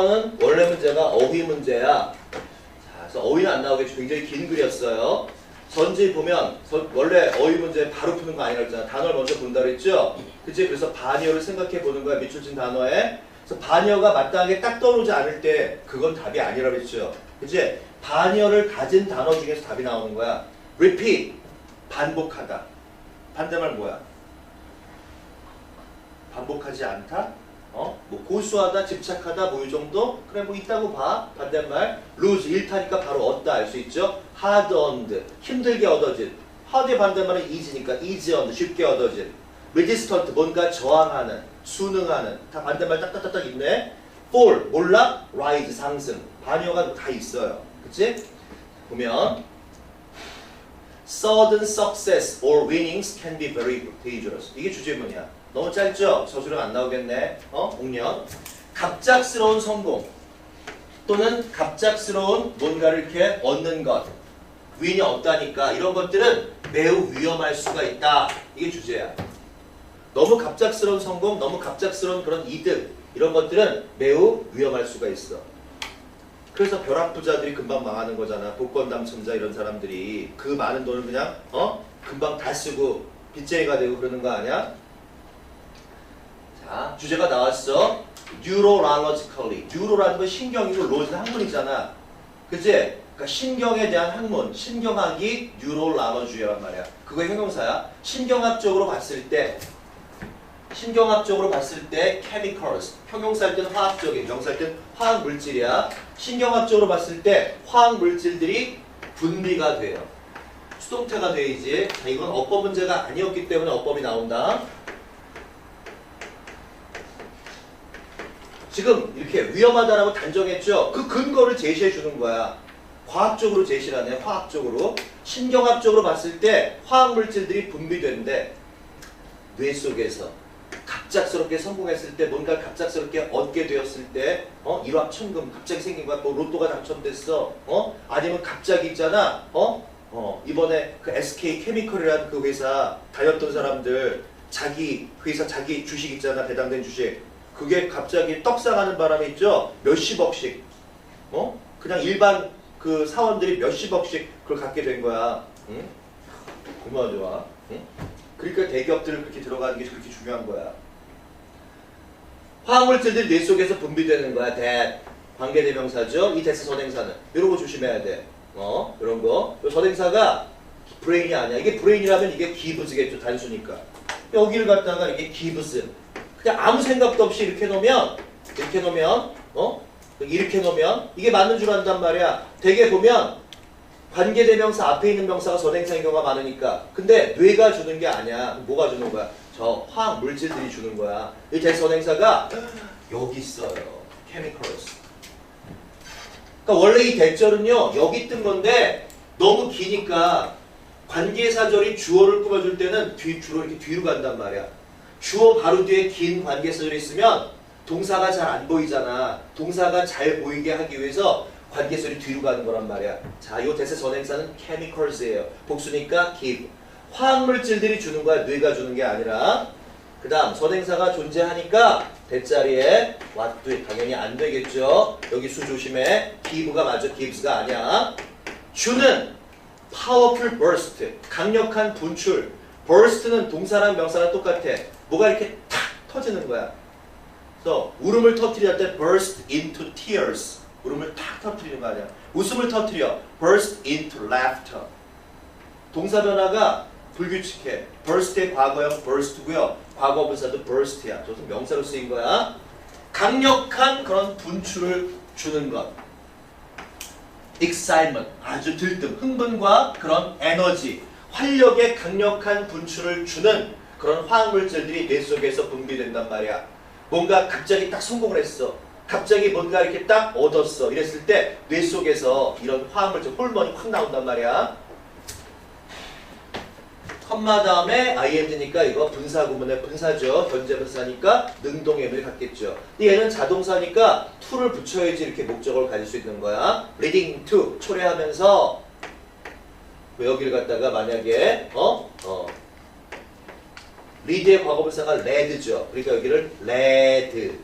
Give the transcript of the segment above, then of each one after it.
30번. 30번은 원래 문제가 어휘 문제야. 자, 그래서 어휘는 안 나오겠죠. 굉장히 긴 글이었어요. 전지 보면 서- 원래 어휘 문제 바로 푸는 거 아니라 했잖아. 단어를 먼저 본다 그랬죠? 그치? 그래서 반의어를 생각해 보는 거야. 밑줄진 단어에. 그래서 반의어가 마땅하게 딱 떠오르지 않을 때 그건 답이 아니라 그랬죠. 그치? 반의어를 가진 단어 중에서 답이 나오는 거야. repeat. 반복하다. 반대말 뭐야? 반복하지 않다? 어? 뭐 고수하다, 집착하다, 뭐 이 정도? 그래 뭐 있다고 봐. 반대말 lose 잃다니까 바로 얻다 알 수 있죠. hard earned 힘들게 얻어진. hard의 반대말은 easy니까 easy earned 쉽게 얻어진. resistant 뭔가 저항하는, 순응하는. 다 반대말 딱딱딱딱 있네. fall 몰라, rise 상승. 반어가 다 있어요. 그치? 보면 sudden success or winnings can be very dangerous. 이게 주제문이야. 너무 짧죠? 저수령 안 나오겠네. 어? 옥년. 갑작스러운 성공 또는 갑작스러운 뭔가를 이렇게 얻는 것. 위인이 없다니까 이런 것들은 매우 위험할 수가 있다. 이게 주제야. 너무 갑작스러운 성공, 너무 갑작스러운 그런 이득 이런 것들은 매우 위험할 수가 있어. 그래서 벼락부자들이 금방 망하는 거잖아. 복권 당첨자 이런 사람들이 그 많은 돈을 그냥 어 금방 다 쓰고 빚쟁이가 되고 그러는 거 아니야? 자 주제가 나왔어. neurologically. neuro라는 건 신경이고 로즈는 학문이잖아. 그치? 그러니까 신경에 대한 학문, 신경학이 neurology란 말이야. 그거 형용사야. 신경학적으로 봤을 때 신경학적으로 봤을 때 chemicals 형용사일 때는 화학적인 명사일 때는 화학 물질이야 신경학적으로 봤을 때 화학 물질들이 분비가 돼요 수동태가 돼야지 자, 이건 어법 문제가 아니었기 때문에 어법이 나온다 지금 이렇게 위험하다라고 단정했죠? 그 근거를 제시해 주는 거야. 과학적으로 제시하네 화학적으로. 신경학적으로 봤을 때 화학 물질들이 분비되는데 뇌 속에서 갑작스럽게 성공했을 때 뭔가 갑작스럽게 얻게 되었을 때 어? 일확천금 갑자기 생긴 거야. 뭐 로또가 당첨됐어. 어? 아니면 갑자기 있잖아. 어? 어 이번에 그 SK 케미컬이라는 그 회사 다녔던 사람들 자기 회사 자기 주식 있잖아. 배당된 주식 그게 갑자기 떡상하는 바람에 있죠 몇십억씩 어? 그냥 일반 그 사원들이 몇십억씩 그걸 갖게 된 거야 응? 얼마나 좋아 응? 그러니까 대기업들을 그렇게 들어가는 게 그렇게 중요한 거야. 화학물질들이 뇌 속에서 분비되는 거야. 대 관계대명사죠. 이 대스 선행사는 이런 거 조심해야 돼. 어, 이런 거. 이 선행사가 브레인이 아니야. 이게 브레인이라면 이게 기브스겠죠. 단수니까. 여기를 갖다가 이게 기브스. 그냥 아무 생각도 없이 이렇게 놓으면 이렇게 놓으면 어? 이렇게 놓으면 이게 맞는 줄 안단 말이야. 대개 보면 관계대명사 앞에 있는 명사가 선행사인 경우가 많으니까. 근데 뇌가 주는 게 아니야. 뭐가 주는 거야? 저 화학 물질들이 주는 거야. 이 대선행사가 여기 있어요. Chemicals. 그러니까 원래 이 대절은요 여기 뜬 건데 너무 기니까 관계사절이 주어를 꾸며줄 때는 뒤, 주로 이렇게 뒤로 간단 말이야 주어 바로 뒤에 긴 관계사절이 있으면 동사가 잘 안 보이잖아 동사가 잘 보이게 하기 위해서 관계설이 뒤로 가는 거란 말이야. 자, 요 대세 전행사는 chemicals예요. 복수니까 give. 화학물질들이 주는 거야. 뇌가 주는 게 아니라. 그 다음 선행사가 존재하니까 대자리에 what do 당연히 안 되겠죠. 여기 수 조심해. give가 맞아. gives가 아니야. 주는 powerful burst. 강력한 분출. Burst는 동사랑 명사랑 똑같아. 뭐가 이렇게 탁 터지는 거야. 그래서 울음을 터뜨릴 때 burst into tears. 울음을 탁 터뜨리는 거 아니야. 웃음을 터뜨려. burst into laughter. 동사 변화가 불규칙해. burst의 과거형 burst고요. 과거 분사도 burst야. 저도 명사로 쓰인 거야. 강력한 그런 분출을 주는 것. excitement. 아주 들뜸. 흥분과 그런 에너지. 활력의 강력한 분출을 주는 그런 화학물질들이 뇌 속에서 분비된단 말이야. 뭔가 갑자기 딱 성공을 했어. 갑자기 뭔가 이렇게 딱 얻었어. 이랬을 때 뇌 속에서 이런 화학물질 호르몬이 확 나온단 말이야. 컴마 다음에 ing니까 이거 분사 구문의 분사죠. 현재 분사니까 능동 의미를 갖겠죠. 근데 얘는 자동사니까 to를 붙여야지 이렇게 목적어를 가질 수 있는 거야. leading to 초래하면서 뭐 여기를 갖다가 만약에 어? 어. 리드의 과거분사가 레드죠. 그러니까 여기를 레드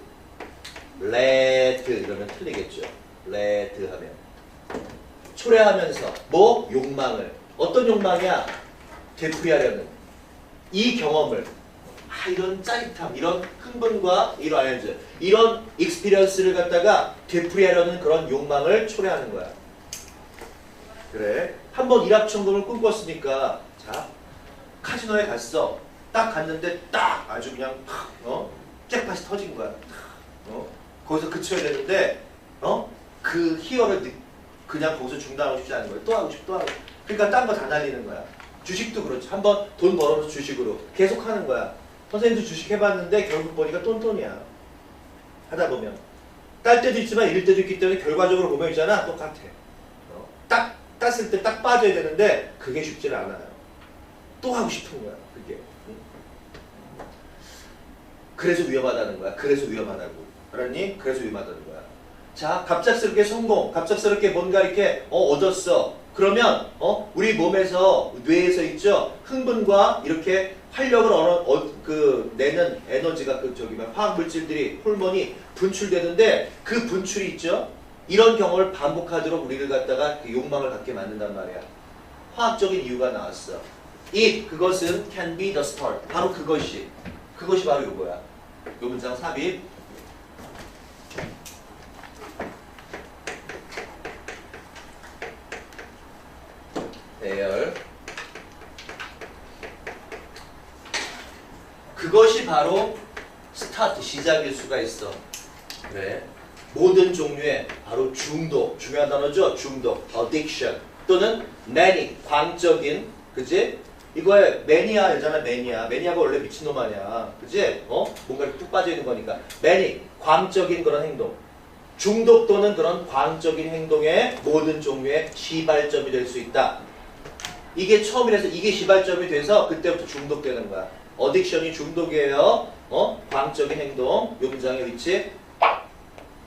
let 이러면 틀리겠죠. let 하면 초래하면서 뭐 욕망을 어떤 욕망이야? 되풀이하려는 이 경험을 아 이런 짜릿함, 이런 흥분과 이런 알지 이런 익스피리언스를 갖다가 되풀이하려는 그런 욕망을 초래하는 거야. 그래. 한 번 일확천금을 꿈꿨으니까 자 카지노에 갔어. 딱 갔는데 딱 아주 그냥 팍, 어 잭팟이 터진 거야. 어 거기서 그쳐야 되는데 어 그 희열을 느, 그냥 거기서 중단하고 싶지 않은 거야. 또 하고 싶, 또 하고. 싶. 그러니까 딴 거 다 날리는 거야. 주식도 그렇지. 한번 돈 벌어서 주식으로 계속 하는 거야. 선생님도 주식 해봤는데 결국 보니까 똔똔이야. 하다 보면 딸 때도 있지만 잃을 때도 있기 때문에 결과적으로 보면 있잖아 똑같아. 땄을 때 딱 빠져야 되는데 그게 쉽지 않아요. 또 하고 싶은 거야 그게. 응? 그래서 위험하다는 거야. 그래서 위험하다고. 알았니? 그래서 위험하다는 거야. 자, 갑작스럽게 성공, 갑작스럽게 뭔가 이렇게 어, 얻었어. 그러면 어, 우리 몸에서 뇌에서 있죠 흥분과 이렇게 활력을 얻어, 어, 그 내는 에너지가 그 저기 막 화학 물질들이 호르몬이 분출되는데 그 분출이 있죠. 이런 경험을 반복하도록 우리를 갖다가 그 욕망을 갖게 만든단 말이야. 화학적인 이유가 나왔어. It 그것은 can be the start. 바로 그것이 그것이 바로 이거야. 요 문장 삽입. 대열. 그것이 바로 스타트 시작일 수가 있어. 그래. 모든 종류의 바로 중독 중요한 단어죠. 중독, addiction 또는 manic 광적인 그지? 이거에 매니아잖아 매니아 매니아가 원래 미친놈 아니야 그지? 어? 뭔가 이렇게 뚝 빠져 있는 거니까 매니 광적인 그런 행동 중독 또는 그런 광적인 행동의 모든 종류의 시발점이 될 수 있다 이게 처음이라서 이게 시발점이 돼서 그때부터 중독되는 거야 어딕션이 중독이에요 어? 광적인 행동 요 문장의 위치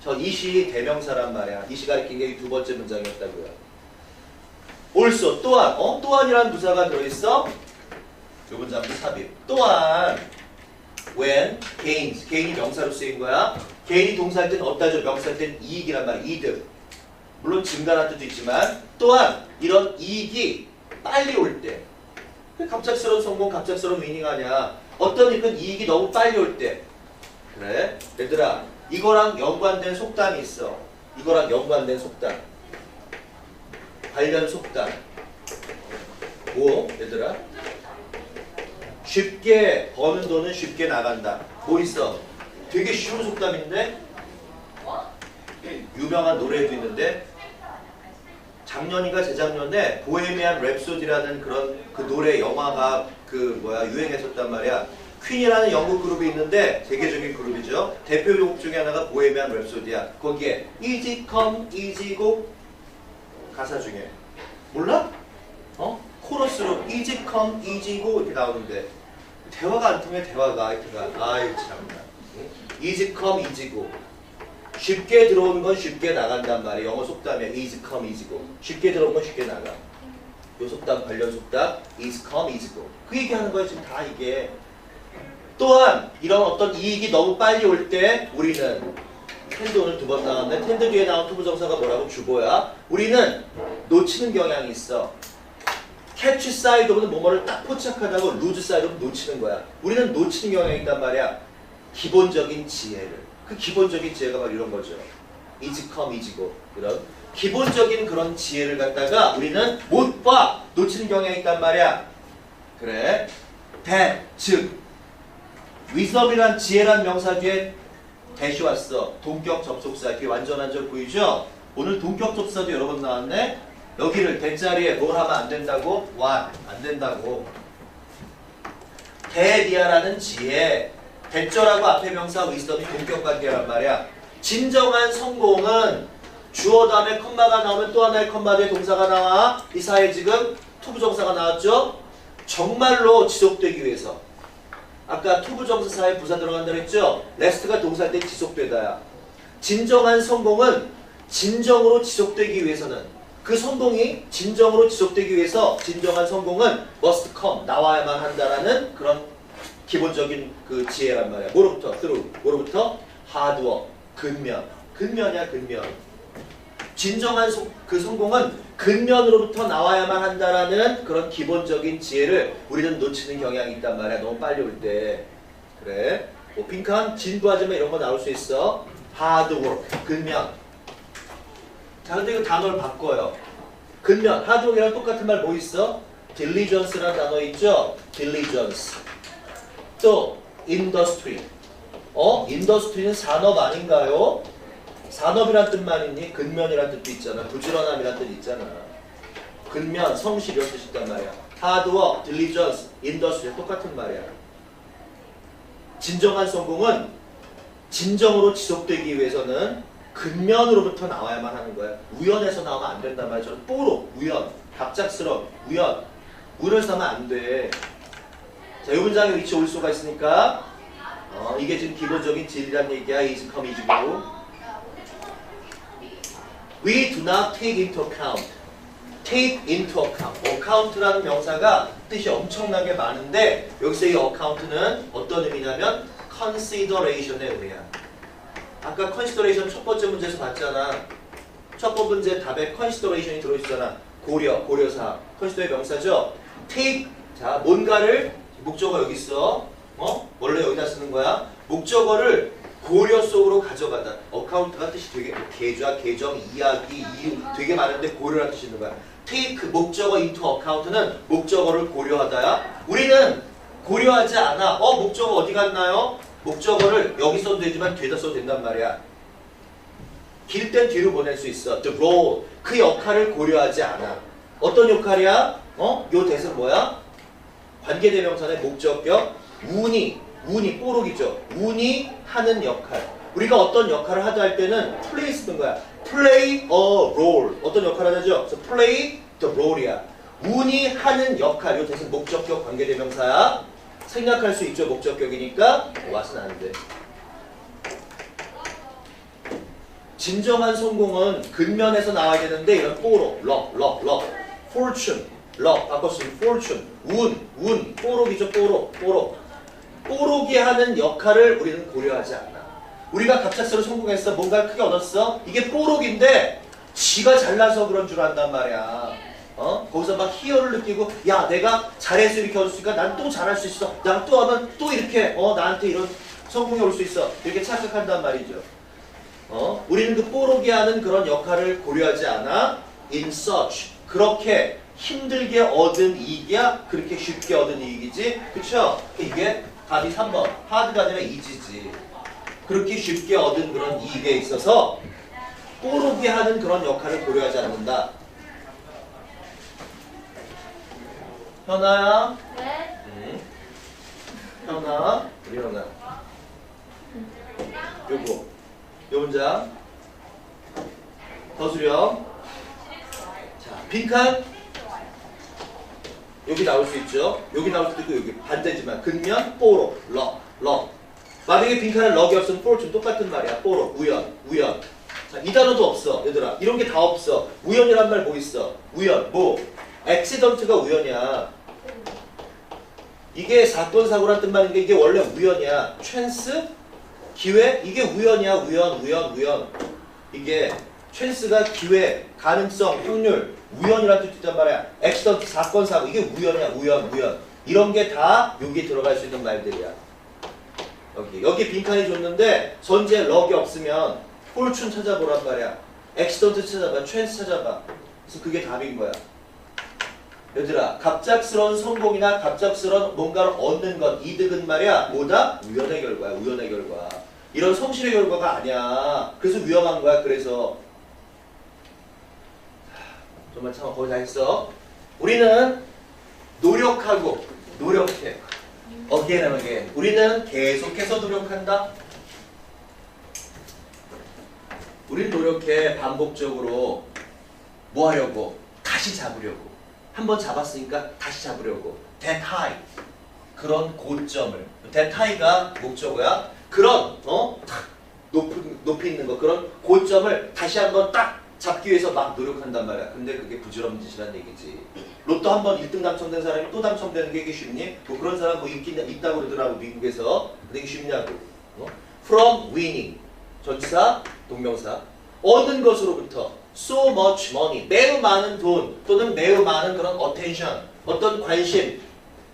저 이시 대명사란 말이야. 이시 가리킨 게두 번째 문장이었다고요. also 또한 어? 또한이라는 부사가 들어있어? 요 문장도 삽입. 또한 when gains. 개인이 명사로 쓰인 거야. 개인이 동사할 때는 없다죠. 명사할 때는 이익이란 말이야. 이득. 물론 증가라는 뜻도 있지만 또한 이런 이익이 빨리 올 때. 갑작스러운 성공 갑작스러운 위닝 아니야 어떤 일은 이익이 너무 빨리 올 때. 그래? 얘들아 이거랑 연관된 속담이 있어 이거랑 연관된 속담 관련 속담. 뭐, 얘들아? 쉽게 버는 돈은 쉽게 나간다. 뭐 있어? 되게 쉬운 속담인데? 유명한 노래도 있는데? 작년인가 재작년에 보헤미안 랩소디라는 그런 그 노래 영화가 그 뭐야 유행했었단 말이야. 퀸이라는 영국 그룹이 있는데 세계적인 그룹이죠. 대표곡 중에 하나가 보헤미안 랩소디야. 거기에 Easy Come Easy Go 가사 중에 몰라? 어? 코러스로 easy come easy go 이렇게 나오는데 대화가 안 통해 대화가 하여튼가 아이 참나 응? easy come 쉽게 들어오는 건 쉽게 나간단 말이에요 영어 속담에 easy come easy go 쉽게 들어오는 건 쉽게 나가 요 속담 관련 속담 easy come easy go 그 얘기하는 거예요 지금 다 이게 또한 이런 어떤 이익이 너무 빨리 올 때 우리는 텐드 오늘 두 번 나왔네. 텐드 뒤에 나온 투부정사가 뭐라고? 주보야. 우리는 놓치는 경향이 있어. 캐치 사이드 오브는 뭐뭐를 딱 포착하다고 루즈 사이드 오브 놓치는 거야. 우리는 놓치는 경향이 있단 말이야. 기본적인 지혜를. 그 기본적인 지혜가 바로 이런 거죠. easy come, easy go. 이런 기본적인 그런 지혜를 갖다가 우리는 못 봐. 놓치는 경향이 있단 말이야. 그래. 대, 즉, wisdom이란 지혜란 명사 뒤에 대시 왔어. 동격 접속사. 이게 완전한 점 보이죠? 오늘 동격 접속사도 여러 번 나왔네. 여기를 대자리에 뭘 하면 안 된다고? what 안 된다고. 대리아라는 지혜. 대절하고 앞에 명사 위스덤이 동격 관계란 말이야. 진정한 성공은 주어 다음에 컴마가 나오면 또 하나의 컴마 뒤에 동사가 나와. 이 사이에 지금 투부정사가 나왔죠? 정말로 지속되기 위해서. 아까 투부 정사사에 부사 들어간다고 했죠? 레스트가 동사할 때 지속되다야. 진정한 성공은 진정으로 지속되기 위해서는 그 성공이 진정으로 지속되기 위해서 진정한 성공은 must come 나와야만 한다라는 그런 기본적인 그 지혜란 말이야. 뭐로부터? through. 뭐로부터? hard work. 근면. 근면이야 근면. 진정한 소- 그 성공은 근면으로부터 나와야만 한다라는 그런 기본적인 지혜를 우리는 놓치는 경향이 있단 말이야. 너무 빨리 올 때. 그래. 뭐 빈칸 진부하지만 이런 거 나올 수 있어. work. 근면. 자, 근데 이거 단어를 바꿔요. 근면. work이랑 똑같은 말 뭐 있어? diligence라는 단어 있죠? diligence. 또 industry. 어? 인더스트리는 산업 아닌가요? 산업이란 뜻만 있니? 근면이란 뜻도 있잖아. 부지런함이란 뜻 있잖아. 근면, 성실 이런 뜻 있단 말이야. 하드워크, 딜리전스, 인더스트리 똑같은 말이야. 진정한 성공은 진정으로 지속되기 위해서는 근면으로부터 나와야만 하는 거야. 우연에서 나오면 안 된단 말이야. 뽀록, 우연, 갑작스러운, 우연. 우연에서 나오면 안 돼. 자, 이 문장에 위치 올 수가 있으니까 어, 이게 지금 기본적인 진리란 얘기야. is come is. We do not take into account. take into account. account라는 명사가 뜻이 엄청나게 많은데 여기서 이 account는 어떤 의미냐면 consideration의 의미야. 아까 consideration 첫 번째 문제에서 봤잖아. 첫 번째 문제 답에 consideration이 들어있잖아. 고려, 고려사. consider의 명사죠. take, 자, 뭔가를, 목적어 여기 있어. 어? 원래 여기다 쓰는 거야. 목적어를 고려 속으로 가져가다. 어카운트가 뜻이 되게 계좌, 계정, 이야기, 이유 되게 많은데 고려라는 뜻이 있는 거야. take 목적어 into account는 목적어를 고려하다야. 우리는 고려하지 않아. 어 목적어 어디 갔나요? 목적어를 여기 써도 되지만 뒤에다 써도 된단 말이야. 길 땐 뒤로 보낼 수 있어. The role 그 역할을 고려하지 않아. 어떤 역할이야? 어? 요 대은 뭐야? 관계대명사의 목적격 운이 운이 뽀록이죠. 운이 하는 역할. 우리가 어떤 역할을 하다 할 때는 play 쓰는 거야. play a role. 어떤 역할을 하죠? 그래서 play the role이야. 운이 하는 역할. 요 대신 목적격 관계대명사야. 생략할 수 있죠. 목적격이니까 와서는 안 돼. 진정한 성공은 근면에서 나와야 되는데 이런 뽀록, 럭, 럭, 럭, fortune, 럭 바꿨으면 fortune, 운, 운, 뽀록이죠, 뽀록, 뽀록. 뽀록이 하는 역할을 우리는 고려하지 않아. 우리가 갑작스러워 성공했어, 뭔가 크게 얻었어. 이게 뽀록인데 지가 잘나서 그런 줄 안단 말이야. 어? 거기서 막 희열을 느끼고 야 내가 잘해서 이렇게 얻었으니까 난 또 잘할 수 있어. 난 또 하면 또 이렇게 어 나한테 이런 성공이 올 수 있어. 이렇게 착각한단 말이죠. 어? 우리는 그 뽀록이 하는 그런 역할을 고려하지 않아. In such 그렇게 힘들게 얻은 이익이야 그렇게 쉽게 얻은 이익이지 그쵸? 이게 답이 3번. 하드가 아니라 이지지. 그렇게 쉽게 얻은 그런 이익에 있어서 뽀록이 하는 그런 역할을 고려하지 않는다. 현아야? 네. 응? 현아? 우리 현아. 요거. 요 문장. 더 수렴. 자 빈칸 여기 나올 수 있죠? 여기 나올 수도 있고 여기. 반대지만 근면 뽀록 럭럭 만약에 빈칸에 럭이 없으면 fortune 똑같은 말이야. 뽀록 우연 우연. 자 이 단어도 없어 얘들아. 이런 게 다 없어. 우연이란 말 뭐 있어? 우연 뭐? 액시던트가 우연이야. 이게 사건 사고란 뜻만 있는데 이게 원래 우연이야. 찬스? 기회? 이게 우연이야. 우연 우연 우연. 이게 찬스가 기회 가능성 확률 우연이라는 뜻이 있단 말이야. 액시던트 사건 사고. 이게 우연이야 우연 우연. 이런 게 다 여기 들어갈 수 있는 말들이야. 여기 여기 빈칸이 줬는데 전제 럭이 없으면 폴춘 찾아보란 말이야. 액시던트 찾아봐 찬스 찾아봐. 그래서 그게 답인 거야. 얘들아 갑작스러운 성공이나 갑작스러운 뭔가를 얻는 것 이득은 말이야 뭐다? 우연의 결과야 우연의 결과. 이런 성실의 결과가 아니야. 그래서 위험한 거야 그래서 하, 정말 참 거의 다 했어. 우리는 노력하고 노력해. again and again 우리는 계속해서 노력한다. 우리는 노력해 반복적으로 뭐 하려고? 다시 잡으려고. 한 번 잡았으니까 다시 잡으려고. That high. 그런 고점을. That high가 목적어야 그런 어? 탁, 높은 높이 있는 거 그런 고점을 다시 한번 딱 잡기 위해서 막 노력한단 말이야. 근데 그게 부질없는 짓이란 얘기지. 로또 한 번 1등 당첨된 사람이 또 당첨되는 게 이게 쉽니? 뭐 그런 사람 뭐 있긴 있다고 그러더라고 미국에서. 이게 쉽냐고. 어? from winning. 전치사 동명사. 얻는 것으로부터 so much money. 매우 많은 돈 또는 매우 많은 그런 attention 어떤 관심.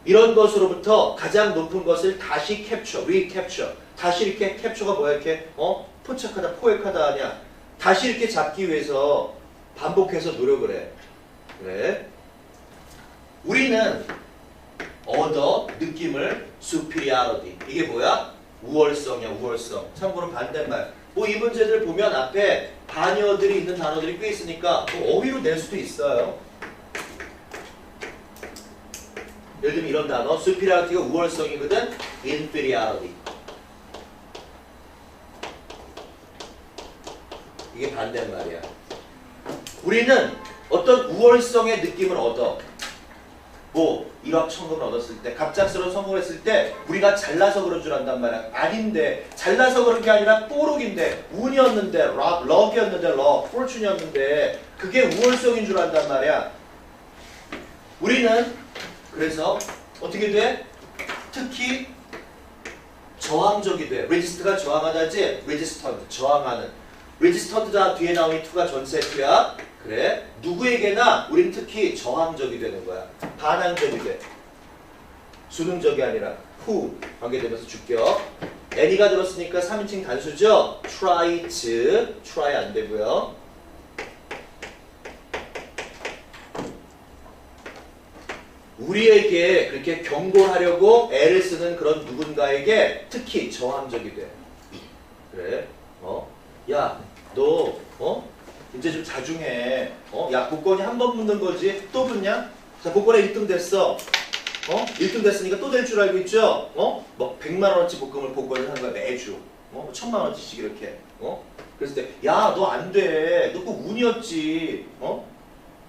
이런 것으로부터 가장 높은 것을 다시 캡처, 리캡처. 다시 이렇게 캡처가 뭐야 이렇게? 어? 포착하다, 포획하다 하냐. 다시 이렇게 잡기 위해서 반복해서 노력을 해. 그래. 우리는 얻어 느낌을 superiority. 이게 뭐야? 우월성이야, 우월성. 참고로 반대말. 뭐 이 문제들 보면 앞에 반여들이 있는 단어들이 꽤 있으니까 뭐 어휘로 낼 수도 있어요. 예를 들면 이런 단어, superiority가 우월성이거든, inferiority. 이게 반대말이야. 우리는 어떤 우월성의 느낌을 얻어. 뭐 일확천금을 얻었을 때, 갑작스러운 성공을 했을 때 우리가 잘나서 그런 줄 안단 말이야. 아닌데 잘나서 그런 게 아니라 뽀록인데 운이었는데 럭, 럭이었는데 럭, 폴춘이었는데 그게 우월성인 줄 안단 말이야. 우리는 그래서 어떻게 돼? 특히 저항적이 돼. 레지스트가 저항하다지 레지스턴트 저항하는. 레지스턴트다 뒤에 나오니 투가 전세트야. 그래. 누구에게나 우린 특히 저항적이 되는 거야. 반항적이 돼. 수능적이 아니라 후 관계되면서 주격. 애니가 들었으니까 3인칭 단수죠. tries, try 안 되고요. 우리에게 그렇게 경고하려고 애를 쓰는 그런 누군가에게 특히 저항적이 돼. 그래? 어? 야, 너, 어? 이제 좀 자중해. 어? 야, 복권이 한 번 붙는 거지. 또 붙냐? 자, 복권에 1등 됐어. 어? 1등 됐으니까 또 될 줄 알고 있죠? 어? 뭐 100만 원어치 복권을 복권을 하는 거야, 매주. 어? 천만 원치씩 이렇게. 어? 그랬을 때, 야, 너 안 돼. 너 꼭 운이었지. 어?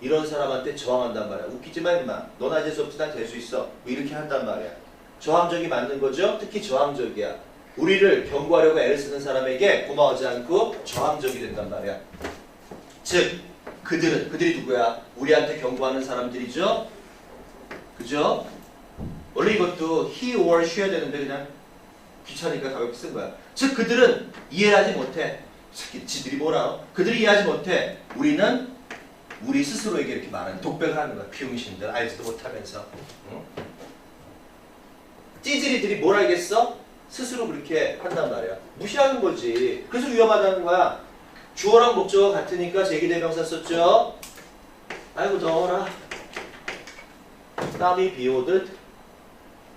이런 사람한테 저항한단 말이야. 웃기지 마, 임마. 너나 이제 수없지 난 될 수 있어. 뭐 이렇게 한단 말이야. 저항적이 맞는 거죠? 특히 저항적이야. 우리를 경고하려고 애를 쓰는 사람에게 고마워하지 않고 저항적이 된단 말이야. 즉, 그들은, 그들이 누구야? 우리한테 경고하는 사람들이죠? 그죠? 원래 이것도 he or she여야 되는데 그냥 귀찮으니까 가볍게 쓴 거야. 즉, 그들은 이해하지 못해. 새끼, 지들이 뭐라? 그들이 이해하지 못해. 우리는 우리 스스로에게 이렇게 말하는 독백을 하는 거야. 비용신들 알지도 못하면서. 응? 찌질이들이 뭘 알겠어? 스스로 그렇게 한단 말이야. 무시하는 거지. 그래서 위험하다는 거야. 주어랑 목적어 같으니까 제기대명사 썼죠. 아이고 더워라. 땀이 비 오듯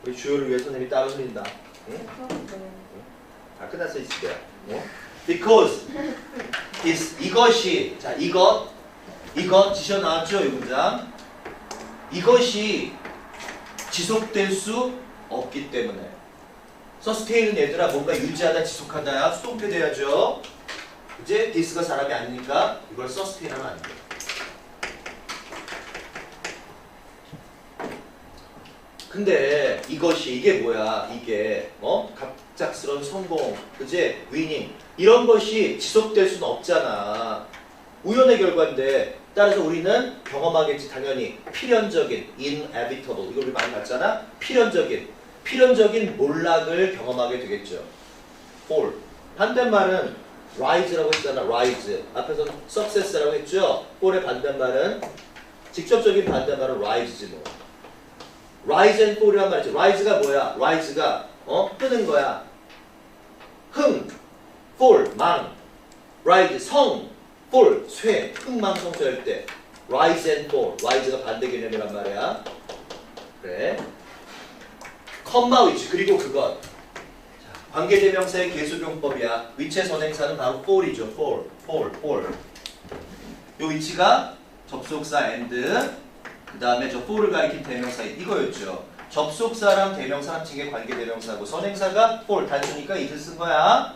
우리 주어를 위해 선생님이 땀을 흘린다. 응? 다 끝났어 이 집에. 어? Because is 이것이 자 이것 이것 지셔 나왔죠 이 문장. 이것이 지속될 수 없기 때문에. 서스테인은 얘들아 뭔가 유지하다 지속하다야 수동태 돼야죠. 이제 디스가 사람이 아니니까 이걸 서스테인 하면 안 돼. 근데 이것이 이게 뭐야? 이게 어 갑작스러운 성공, 그지? 위닝 이런 것이 지속될 수는 없잖아. 우연의 결과인데 따라서 우리는 경험하겠지 당연히 필연적인 inevitable 이걸 우리 많이 봤잖아. 필연적인 필연적인 몰락을 경험하게 되겠죠. fall 반대말은 rise라고 했잖아. rise 앞에서는 success라고 했죠. fall의 반대말은 직접적인 반대말은 rise지 뭐. rise and fall이란 말이죠. rise가 뭐야? rise가 어 뜨는 거야. 흥, fall 망, rise 성, fall 쇠, 흥망 성쇠할 때 rise and fall, rise가 반대 개념이란 말이야. 그래. 컴마 위치 그리고. 자, 관계대명사의 계수용법이야. 위치의 선행사는 바로 fall이죠. fall, fall, fall. 요 위치가 접속사 and 그 다음에 저 fall을 가리킨 대명사 이거였죠. 접속사랑 대명사 합친게 관계대명사고 선행사가 fall 단수니까 이틀 쓴 거야.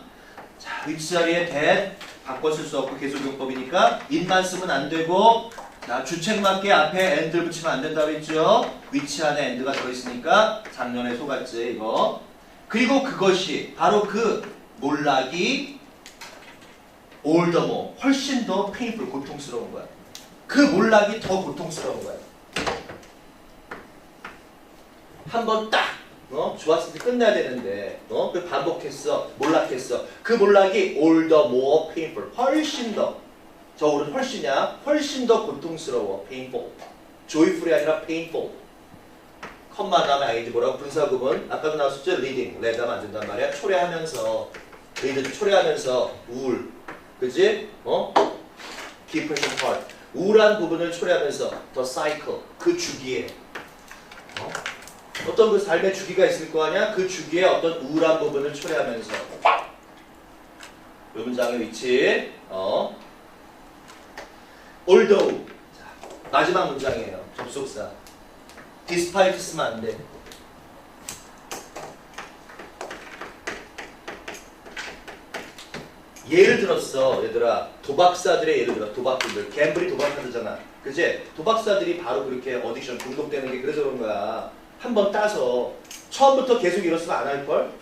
자 위치 자리에 that 바꿔 쓸 수 없고 계속용법이니까 인만 쓰면 안 되고 자 주책 맞게 앞에 and를 붙이면 안 된다고 했죠. 위치 안에 and가 들어있으니까 작년에 속았지 이거. 그리고 그것이 바로 그 몰락이 more 훨씬 더 painful 고통스러운 거야. 그 몰락이 더 고통스러운 거야. 한 번 딱 어? 좋았을 때 끝나야 되는데 어? 그 반복했어 몰락했어 그 몰락이 more painful 훨씬 더 저 오른 훨씬이야. 훨씬 더 고통스러워. painful. joyful이 아니라 painful. 컴마 다음에 ing 뭐라고? 분사구문. 아까도 나왔었죠? leading 레다면 안 된단 말이야. 초래하면서. lead 초래하면서 우울. 그지? 어? depression part 우울한 부분을 초래하면서 the cycle. 그 주기에. 어? 어떤 그 삶의 주기가 있을 거 아니야? 그 주기에 어떤 우울한 부분을 초래하면서. 이 문장의 위치. 어 although 자, 마지막 문장이에요. 접속사. despite 쓰면 안 돼. 예를 들었어 얘들아. 도박사들의 예를 들어 도박꾼들. 갬블이 도박하잖아. 그지? 도박사들이 바로 그렇게 어딕션 중독되는 게 그래서 그런 거야. 한 번 따서. 처음부터 계속 이뤘으면 안 할걸?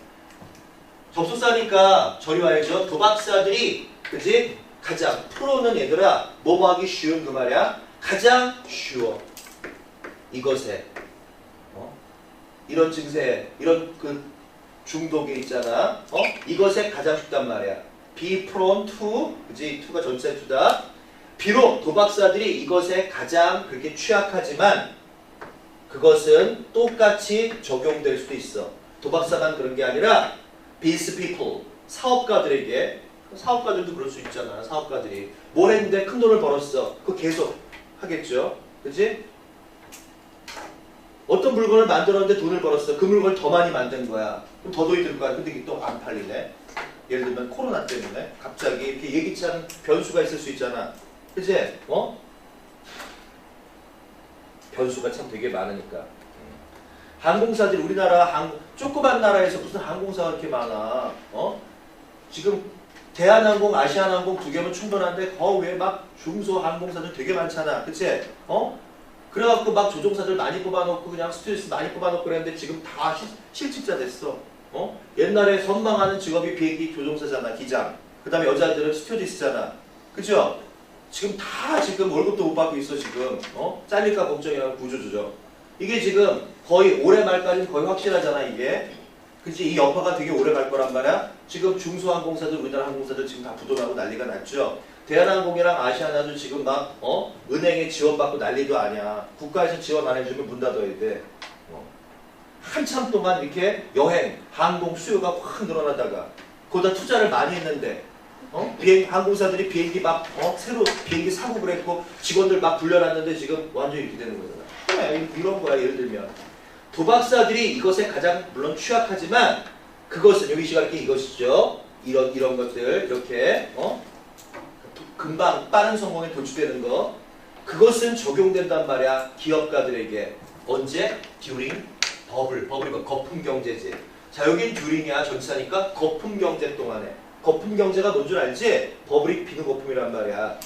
접속사니까 저리 와야죠. 도박사들이 그지 가장 프로는 얘들아 뭐뭐 하기 쉬운 그 말이야? 가장 쉬워. 이것에. 어? 이런 증세 이런 그 중독에 있잖아. 어? 이것에 가장 쉽단 말이야. Be prone to 그지? to가 전체 to다. 비록 도박사들이 이것에 가장 그렇게 취약하지만 그것은 똑같이 적용될 수도 있어. 도박사만 그런 게 아니라 business people 사업가들에게 사업가들도 그럴 수 있잖아 사업가들이 뭘 했는데 큰 돈을 벌었어 그거 계속 하겠죠 그지 어떤 물건을 만들었는데 돈을 벌었어 그 물건을 더 많이 만든 거야 그럼 더 돈이 들 거야 근데 이게 또 안 팔리네 예를 들면 코로나 때문에 갑자기 이렇게 예기치 않은 변수가 있을 수 있잖아. 그지? 어? 변수가 참 되게 많으니까. 음. 항공사들이 우리나라 항 조그만 나라에서 무슨 항공사가 이렇게 많아? 어? 지금 대한항공, 아시아나항공 두 개면 충분한데 거 외에 막 중소 항공사들 되게 많잖아. 그치? 어? 그래갖고 막 조종사들 많이 뽑아놓고 그냥 스튜디오스 많이 뽑아놓고 그랬는데 지금 다 실, 실직자 됐어. 어? 옛날에 선망하는 직업이 비행기 조종사잖아, 기장. 그 다음에 여자들은 스튜디스잖아. 그죠? 지금 다 지금 월급도 못 받고 있어, 지금. 어? 잘릴까 걱정이라는 구조조정. 이게 지금 거의 올해 말까지는 거의 확실하잖아, 이게. 그치? 이 여파가 되게 오래 갈 거란 말이야. 지금 중소항공사들, 우리나라 항공사들 지금 다 부도나고 난리가 났죠. 대한항공이랑 아시아나도 지금 막, 어? 은행에 지원받고 난리도 아니야. 국가에서 지원 안 해주면 문 닫아야 돼. 어. 한참 동안 이렇게 여행, 항공 수요가 확 늘어나다가 거기다 투자를 많이 했는데 어? 비행 항공사들이 비행기 막 어? 새로 비행기 사고 그랬고 직원들 막 불려놨는데 지금 완전히 이렇게 되는 거잖아. 이런 거야 예를 들면 도박사들이 이것에 가장 물론 취약하지만 그것은 여기 시각이 이것이죠. 이런 이런 것들 이렇게 어? 금방 빠른 성공에 도출되는 거 그것은 적용된단 말이야 기업가들에게 언제 during 버블, 버블이고 거품 경제지. 자, 여긴 듀링이야 전치사니까 거품 경제 동안에. 거품 경제가 뭔 줄 알지? 버블이 비는 거품이란 말이야.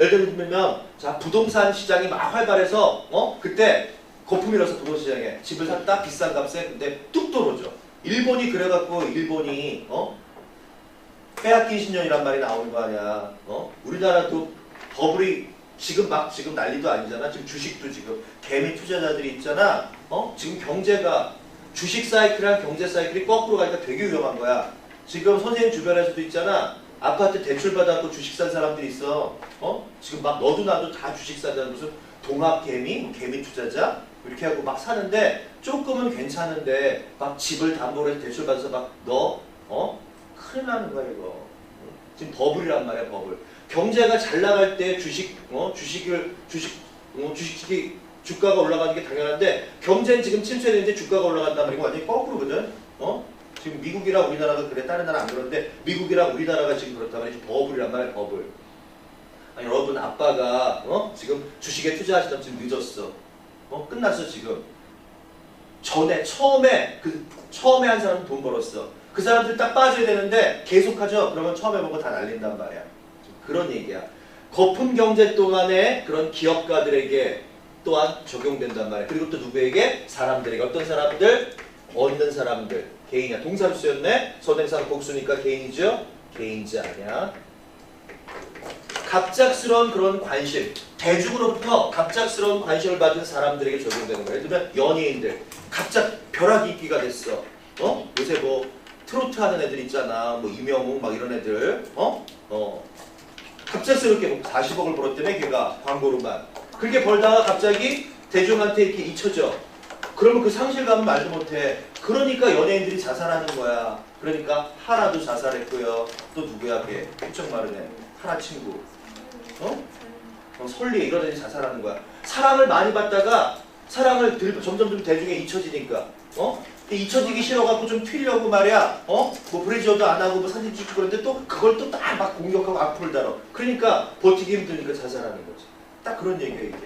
예를 들면, 자, 부동산 시장이 막 활발해서, 어? 그때 거품이 일어서 부동산 시장에 집을 샀다 비싼 값에 근데 뚝 떨어져. 일본이 그래갖고 일본이, 어? 빼앗긴 신년이란 말이 나오는 거 아니야. 어? 우리나라도 버블이 지금 막 지금 난리도 아니잖아. 지금 주식도 지금 개미 투자자들이 있잖아. 어? 지금 경제가 주식 사이클이랑 경제 사이클이 거꾸로 가니까 되게 위험한 거야. 지금 선생님 주변에서도 있잖아. 아파트 대출 받아갖고 주식 산 사람들이 있어. 어? 지금 막 너도 나도 다 주식 사잖아. 무슨 동학 개미, 뭐 개미 투자자 이렇게 하고 막 사는데 조금은 괜찮은데 막 집을 담보로 해서 대출 받아서 막 너 어? 큰일 나는 거야 이거. 지금 버블이란 말이야 버블. 경제가 잘 나갈 때 주식 어 주식을 주식 어, 주식이 주가가 올라가는 게 당연한데 경제는 지금 침체되는데 주가가 올라간단 말이고 완전히 거꾸로거든. 어? 지금 미국이랑 우리나라가 그래 다른 나라 안 그런데 미국이랑 우리나라가 지금 그렇단 말이지 버블이란 말이야 버블. 아니 여러분 아빠가 어 지금 주식에 투자하시던 지금 늦었어. 어 끝났어 지금. 전에 처음에 그 처음에 한 사람 돈 벌었어. 그 사람들 딱 빠져야 되는데 계속하죠. 그러면 처음에 보고 다 날린단 말이야. 그런 얘기야. 거품 경제 동안에 그런 기업가들에게 또한 적용된단 말이야. 그리고 또 누구에게? 사람들에게. 어떤 사람들? 얻는 사람들. 개인이야. 동사로 쓰였네. 선행사 복수니까 개인이죠. 개인지 아니야. 갑작스러운 그런 관심. 대중으로부터 갑작스러운 관심을 받은 사람들에게 적용되는 거야. 예를 들면 연예인들. 갑작 벼락이 인기가 됐어. 어? 요새 뭐 트로트 하는 애들 있잖아. 뭐 이명웅 막 이런 애들. 어? 어. 갑작스럽게 뭐 40억을 벌었다며 걔가 광고로만. 그렇게 벌다가 갑자기 대중한테 이렇게 잊혀져. 그러면 그 상실감은 말도 못해. 그러니까 연예인들이 자살하는 거야. 그러니까 하나도 자살했고요. 또 누구야 걔? 훌쩍 마른 애. 하나 친구. 어? 어, 설리 이런 애들이 자살하는 거야. 사랑을 많이 받다가 사랑을 들, 점점 좀 대중에 잊혀지니까. 어? 잊혀지기 싫어갖고 좀 튀려고 말이야. 어? 뭐 브레이저도 안 하고 뭐 사진 찍고 그러는데 또 그걸 또 딱 막 공격하고 악플 달아. 그러니까 버티기 힘드니까 자살하는 거지. 딱 그런 얘기야 이게.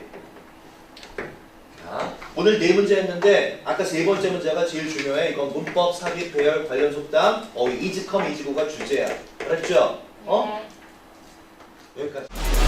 자, 오늘 네 문제 했는데 아까 세 번째 문제가 제일 중요해. 이건 문법, 삽입, 배열, 관련 속담, 어, 이즈컴, 이즈고가 주제야. 알았죠? 어? Yok